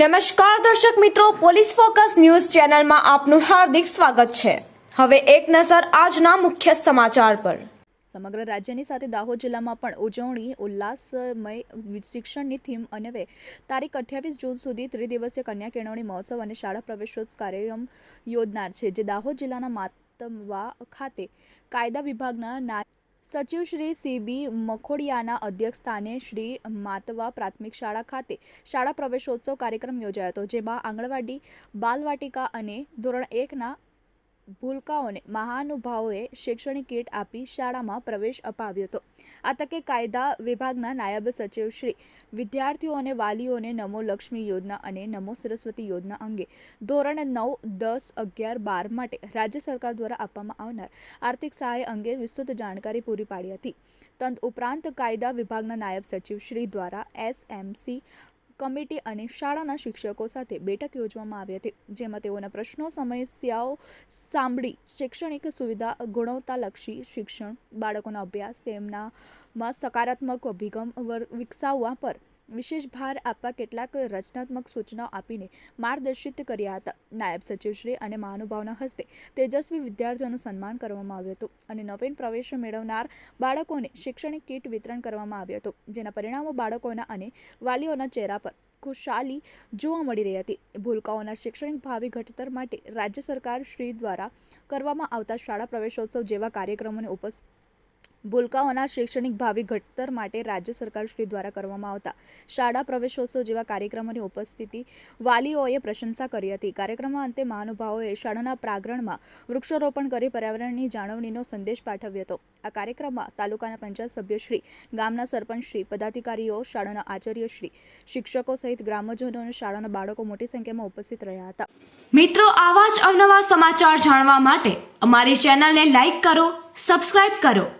નમસ્કાર દર્શક મિત્રો, પોલીસ ફોકસ ન્યૂઝ ચેનલમાં આપનું હાર્દિક સ્વાગત છે. હવે એક નજર આજના મુખ્ય સમાચાર પર. સમગ્ર રાજ્યની સાથે દાહોદ જિલ્લામાં પણ ઉજવણી, ઉલ્લાસમય શિક્ષણની થીમ અન્વયે તારીખ અઠ્યાવીસ જૂન સુધી ત્રિદિવસીય કન્યા કેળવણી મહોત્સવ અને શાળા પ્રવેશોત્સવ કાર્યક્રમ યોજનાર છે, જે દાહોદ જિલ્લાના માતમવા ખાતે કાયદા વિભાગના સચિવ શ્રી સીબી મખોડિયાના અધ્યક્ષસ્થાને શ્રી માતવા પ્રાથમિક શાળા ખાતે શાળા પ્રવેશોત્સવ કાર્યક્રમ યોજાયો હતો, જેમાં આંગણવાડી, બાલવાટિકા અને ધોરણ એકના ભૂલકાઓને મહાનુભાવોએ શૈક્ષણિક કીટ આપી શાળામાં પ્રવેશ અપાવ્યો હતો. આ તકે કાયદા વિભાગના નાયબ સચિવ શ્રી, વિદ્યાર્થીઓ અને વાલીઓને નમો લક્ષ્મી યોજના અને નમો સરસ્વતી યોજના અંગે ધોરણ નવ, દસ, અગિયાર, બાર માટે રાજ્ય સરકાર દ્વારા આપવામાં આવનાર આર્થિક સહાય અંગે વિસ્તૃત જાણકારી પૂરી પાડી હતી. તંત ઉપરાંત કાયદા વિભાગના નાયબ સચિવ શ્રી દ્વારા એસએમસી કમિટી અને શાળાના શિક્ષકો સાથે બેઠક યોજવામાં આવી હતી, જેમાં તેઓના પ્રશ્નો, સમસ્યાઓ સાંભળી શૈક્ષણિક સુવિધા ગુણવત્તાલક્ષી શિક્ષણ, બાળકોના અભ્યાસ તેમનામાં સકારાત્મક અભિગમ વિકસાવવા પર વિશેષ ભાર આપવા કેટલાક રચનાત્મક સૂચનાઓ આપીને માર્ગદર્શિત કર્યા હતા. નાયબ સચિવશ્રી અને મહાનુભાવના હસ્તે તેજસ્વી વિદ્યાર્થીઓનું સન્માન કરવામાં આવ્યું હતું અને નવીન પ્રવેશ મેળવનાર બાળકોને શૈક્ષણિક કીટ વિતરણ કરવામાં આવ્યું હતું, જેના પરિણામો બાળકોના અને વાલીઓના ચહેરા પર ખુશાલી જોવા મળી રહી હતી. ભૂલકાઓના શૈક્ષણિક ભાવિ ઘટતર માટે રાજ્ય સરકાર શ્રી દ્વારા કરવામાં આવતા શાળા પ્રવેશોત્સવ જેવા કાર્યક્રમોને ઉપસ્થિત ભૂલકાઓના શૈક્ષણિક ભાવિ ઘડતર માટે રાજ્ય સરકાર શ્રી દ્વારા કરવામાં આવતા શાળા પ્રવેશોત્સવ જેવા કાર્યક્રમોની ઉપસ્થિતિ વાલીઓએ પ્રશંસા કરી હતી. કાર્યક્રમમાં અંતે મહાનુભાવોએ શાળાના પ્રાંગણમાં વૃક્ષારોપણ કરી પર્યાવરણની જાળવણીનો સંદેશ પાઠવ્યો હતો. આ કાર્યક્રમમાં તાલુકાના પંચાયત સભ્યશ્રી ગામના સરપંચશ્રી પદાધિકારીઓ, શાળાના આચાર્યશ્રી શિક્ષકો સહિત ગ્રામજનો અને શાળાના બાળકો મોટી સંખ્યામાં ઉપસ્થિત રહ્યા હતા. મિત્રો, આવા જ અવનવા સમાચાર જાણવા માટે અમારી ચેનલને લાઇક કરો, સબસ્ક્રાઇબ કરો.